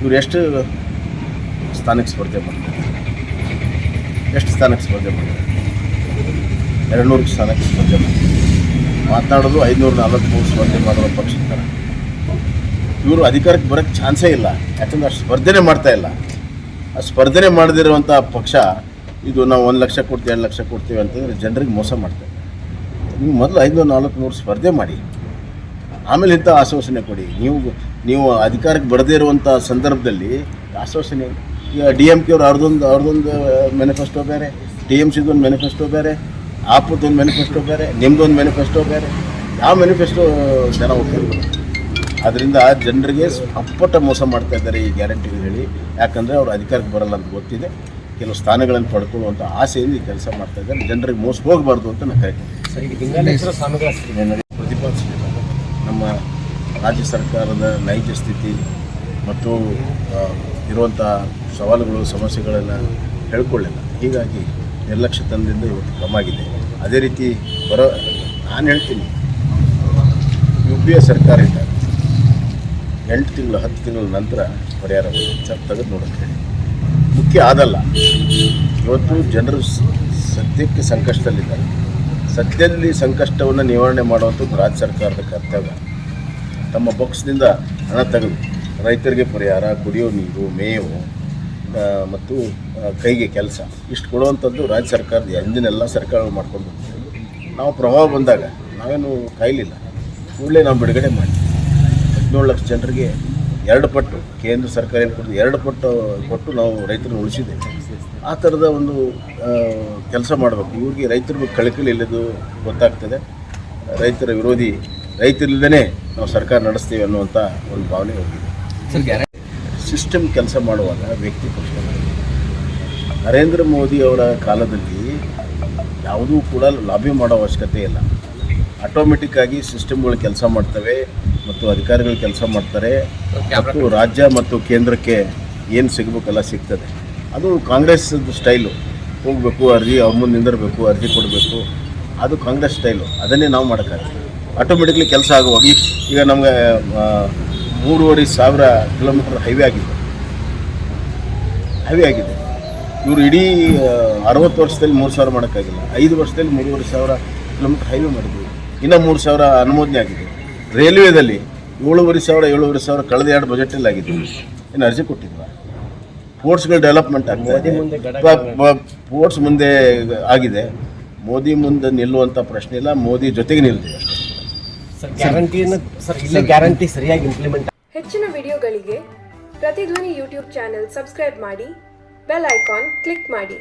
ಇವ್ರು ಎಷ್ಟು ಸ್ಥಾನಕ್ಕೆ ಸ್ಪರ್ಧೆ ಮಾಡ್ತಾರೆ? ಎಷ್ಟು ಸ್ಥಾನಕ್ಕೆ ಸ್ಪರ್ಧೆ ಮಾಡ್ತಾರೆ? ಎರಡು ನೂರು ಸ್ಥಾನಕ್ಕೆ ಸ್ಪರ್ಧೆ ಮಾಡ್ತಾರೆ. ಮಾತನಾಡೋದು ಐದುನೂರ ನಲವತ್ತ್ಮೂರು ಸ್ಪರ್ಧೆ ಮಾಡುವ ಪಕ್ಷದ ಥರ. ಇವರು ಅಧಿಕಾರಕ್ಕೆ ಬರೋಕ್ಕೆ ಚಾನ್ಸೇ ಇಲ್ಲ. ಯಾಕಂದ್ರೆ ಅಷ್ಟು ಸ್ಪರ್ಧೆನೇ ಮಾಡ್ತಾ ಇಲ್ಲ. ಆ ಸ್ಪರ್ಧೆನೇ ಮಾಡದಿರುವಂಥ ಪಕ್ಷ, ಇದು ನಾವು ಒಂದು ಲಕ್ಷ ಕೊಡ್ತೀವಿ, ಎರಡು ಲಕ್ಷ ಕೊಡ್ತೀವಿ ಅಂತಂದರೆ ಜನರಿಗೆ ಮೋಸ ಮಾಡ್ತಾರೆ ನೀವು ಮೊದಲು ಐದುನೂರ ನಾಲ್ಕುನೂರು ಸ್ಪರ್ಧೆ ಮಾಡಿ. ಆಮೇಲೆ ಇಂಥ ಆಶ್ವಾಸನೆ ಕೊಡಿ. ನೀವು ನೀವು ಅಧಿಕಾರಕ್ಕೆ ಬರದೇ ಇರುವಂಥ ಸಂದರ್ಭದಲ್ಲಿ ಆಶ್ವಾಸನೆ ಈಗ ಡಿ ಎಂ ಕೆ ಅವ್ರು ಅವ್ರದ್ದೊಂದು ಅವ್ರದ್ದೊಂದು ಮ್ಯಾನಿಫೆಸ್ಟೋ ಬೇರೆ ಟಿ ಎಂ ಸಿದೊಂದು ಮ್ಯಾನಿಫೆಸ್ಟೋ ಬೇರೆ ಆಪದೊಂದು ಮ್ಯಾನಿಫೆಸ್ಟೋ ಬೇರೆ ನಿಮ್ಮದೊಂದು ಮ್ಯಾನಿಫೆಸ್ಟೋ ಬೇರೆ, ಯಾವ ಮ್ಯಾನಿಫೆಸ್ಟೋ ಜನ ಹೋಗ್ತಾರೆ ಅದರಿಂದ ಜನರಿಗೆ ಅಪ್ಪಟ ಮೋಸ ಮಾಡ್ತಾ ಇದ್ದಾರೆ ಈ ಗ್ಯಾರಂಟಿ ಹೇಳಿ. ಯಾಕಂದರೆ ಅವರು ಅಧಿಕಾರಕ್ಕೆ ಬರಲ್ಲ ಅಂತ ಗೊತ್ತಿದೆ. ಕೆಲವು ಸ್ಥಾನಗಳನ್ನು ಪಡ್ಕೊಳ್ಳುವಂಥ ಆಸೆಯಿಂದ ಈ ಕೆಲಸ ಮಾಡ್ತಾ ಇದ್ದಾರೆ. ಜನರಿಗೆ ಮೋಸ ಹೋಗಬಾರ್ದು ಅಂತ ನಾನು ಕರಿತೀನಿ ರಾಜ್ಯ ಸರ್ಕಾರದ ನೈಜ ಸ್ಥಿತಿ ಮತ್ತು ಇರುವಂಥ ಸವಾಲುಗಳು, ಸಮಸ್ಯೆಗಳನ್ನು ಹೇಳ್ಕೊಳ್ಳಿಲ್ಲ. ಹೀಗಾಗಿ ನಿರ್ಲಕ್ಷ್ಯತನದಿಂದ ಇವತ್ತು ಕ್ರಮ ಆಗಿದೆ. ಅದೇ ರೀತಿ ಬರೋ, ನಾನು ಹೇಳ್ತೀನಿ. ಯು ಪಿ ಎ ಸರ್ಕಾರ ಇದ್ದಾಗ ಎಂಟು ತಿಂಗಳು, ಹತ್ತು ತಿಂಗಳ ನಂತರ ಪರಿಹಾರ ಸರ್ ತೆಗೆದು ನೋಡುತ್ತೆ ಮುಖ್ಯ ಆದಲ್ಲ, ಇವತ್ತು ಜನರು ಸದ್ಯಕ್ಕೆ ಸಂಕಷ್ಟದಲ್ಲಿದ್ದಾರೆ. ಸದ್ಯದಲ್ಲಿ ಸಂಕಷ್ಟವನ್ನು ನಿವಾರಣೆ ಮಾಡುವಂಥದ್ದು ರಾಜ್ಯ ಸರ್ಕಾರದ ಕರ್ತವ್ಯ. ತಮ್ಮ ಬಾಕ್ಸ್ನಿಂದ ಹಣ ತೆಗೆದು ರೈತರಿಗೆ ಪರಿಹಾರ, ಕುಡಿಯೋ ನೀರು, ಮೇವು ಮತ್ತು ಕೈಗೆ ಕೆಲಸ ಇಷ್ಟು ಕೊಡುವಂಥದ್ದು ರಾಜ್ಯ ಸರ್ಕಾರದ ಎಂದಿನೆಲ್ಲ ಸರ್ಕಾರಗಳು ಮಾಡ್ಕೊಂಡು ನಾವು ಪ್ರಭಾವ ಬಂದಾಗ ನಾವೇನು ಕಾಯಲಿಲ್ಲ. ಕೂಡಲೇ ನಾವು ಬಿಡುಗಡೆ ಮಾಡಿ ಹದಿನೇಳು ಲಕ್ಷ ಜನರಿಗೆ ಎರಡು ಪಟ್ಟು, ಕೇಂದ್ರ ಸರ್ಕಾರ ಏನು ಕೊಟ್ಟು ಎರಡು ಪಟ್ಟು, ಕೊಟ್ಟು ನಾವು ರೈತರನ್ನ ಉಳಿಸಿದ್ದೇವೆ. ಆ ಥರದ ಒಂದು ಕೆಲಸ ಮಾಡಬೇಕು. ಇವ್ರಿಗೆ ರೈತರ ಕಳಕಳಿ ಇಲ್ಲದು ಗೊತ್ತಾಗ್ತದೆ. ರೈತರ ವಿರೋಧಿ ರೈತರಿಲ್ಲದೇ ನಾವು ಸರ್ಕಾರ ನಡೆಸ್ತೀವಿ ಅನ್ನುವಂಥ ಒಂದು ಭಾವನೆ ಹೋಗಿದೆ. ಸಿಸ್ಟಮ್ ಕೆಲಸ ಮಾಡುವಾಗ ವ್ಯಕ್ತಿ ಪಕ್ಷ ನರೇಂದ್ರ ಮೋದಿ ಅವರ ಕಾಲದಲ್ಲಿ ಯಾವುದೂ ಕೂಡ ಲಾಬಿ ಮಾಡೋ ಅವಶ್ಯಕತೆ ಇಲ್ಲ. ಆಟೋಮೆಟಿಕ್ಕಾಗಿ ಸಿಸ್ಟಮ್ಗಳು ಕೆಲಸ ಮಾಡ್ತವೆ ಮತ್ತು ಅಧಿಕಾರಿಗಳು ಕೆಲಸ ಮಾಡ್ತಾರೆ. ಮತ್ತು ರಾಜ್ಯ ಮತ್ತು ಕೇಂದ್ರಕ್ಕೆ ಏನು ಸಿಗಬೇಕಲ್ಲ ಸಿಗ್ತದೆ. ಅದು ಕಾಂಗ್ರೆಸ್ ಸ್ಟೈಲು. ಹೋಗಬೇಕು ಅರ್ಜಿ ಅವ್ರ ಮುಂದೆ ನಿಂದಿರಬೇಕು ಅರ್ಜಿ ಕೊಡಬೇಕು. ಅದು ಕಾಂಗ್ರೆಸ್ ಸ್ಟೈಲು. ಅದನ್ನೇ ನಾವು ಮಾಡೋಕ್ಕಾಗಲ್ಲ. ಆಟೋಮೆಟಿಕ್ಲಿ ಕೆಲಸ ಆಗುವಾಗ ಈಗ ಈಗ ನಮಗೆ ಮೂರುವರೆ ಸಾವಿರ ಕಿಲೋಮೀಟರ್ ಹೈವೇ ಆಗಿದೆ. ಹೈವೇ ಆಗಿದೆ. ಇವರು ಇಡೀ ಅರವತ್ತು ವರ್ಷದಲ್ಲಿ ಮೂರು ಸಾವಿರ ಮಾಡೋಕ್ಕಾಗಿಲ್ಲ. ಐದು ವರ್ಷದಲ್ಲಿ ಮೂರುವರೆ ಸಾವಿರ ಕಿಲೋಮೀಟರ್ ಹೈವೇ ಮಾಡಿದ್ವಿ. ಇನ್ನೂ ಮೂರು ಸಾವಿರ ಅನುಮೋದನೆ ಆಗಿದೆ. ರೈಲ್ವೇದಲ್ಲಿ ಏಳುವರೆ ಸಾವಿರ ಏಳುವರೆ ಸಾವಿರ ಕಳೆದ ಎರಡು ಬಜೆಟಲ್ಲಿ ಆಗಿದೆ. ಏನು ಅರ್ಜಿ ಕೊಟ್ಟಿದ್ವಾ? ಪೋರ್ಟ್ಸ್ಗಳು ಡೆವಲಪ್ಮೆಂಟ್ ಆಗ್ತದೆ ಮುಂದೆ ಗಡ ಪೋರ್ಟ್ಸ್ ಮುಂದೆ ಆಗಿದೆ. ಮೋದಿ ಮುಂದೆ ನಿಲ್ಲುವಂಥ ಪ್ರಶ್ನೆ ಇಲ್ಲ. ಮೋದಿ ಜೊತೆಗೆ ನಿಲ್ತೀವಿ ಸರ್ ಗ್ಯಾರಂಟಿಯನ್ನು ಸರ್ ಇಲ್ಲೇ ಗ್ಯಾರಂಟಿ ಸರಿಯಾಗಿ ಇಂಪ್ಲಿಮೆಂಟ್ ಹೆಚ್ಚಿನ ವಿಡಿಯೋಗಳಿಗೆ ಪ್ರತಿಧ್ವನಿ ಯೂಟ್ಯೂಬ್ ಚಾನೆಲ್ ಸಬ್ಸ್ಕ್ರೈಬ್ ಮಾಡಿ ಬೆಲ್ ಐಕಾನ್ ಕ್ಲಿಕ್ ಮಾಡಿ.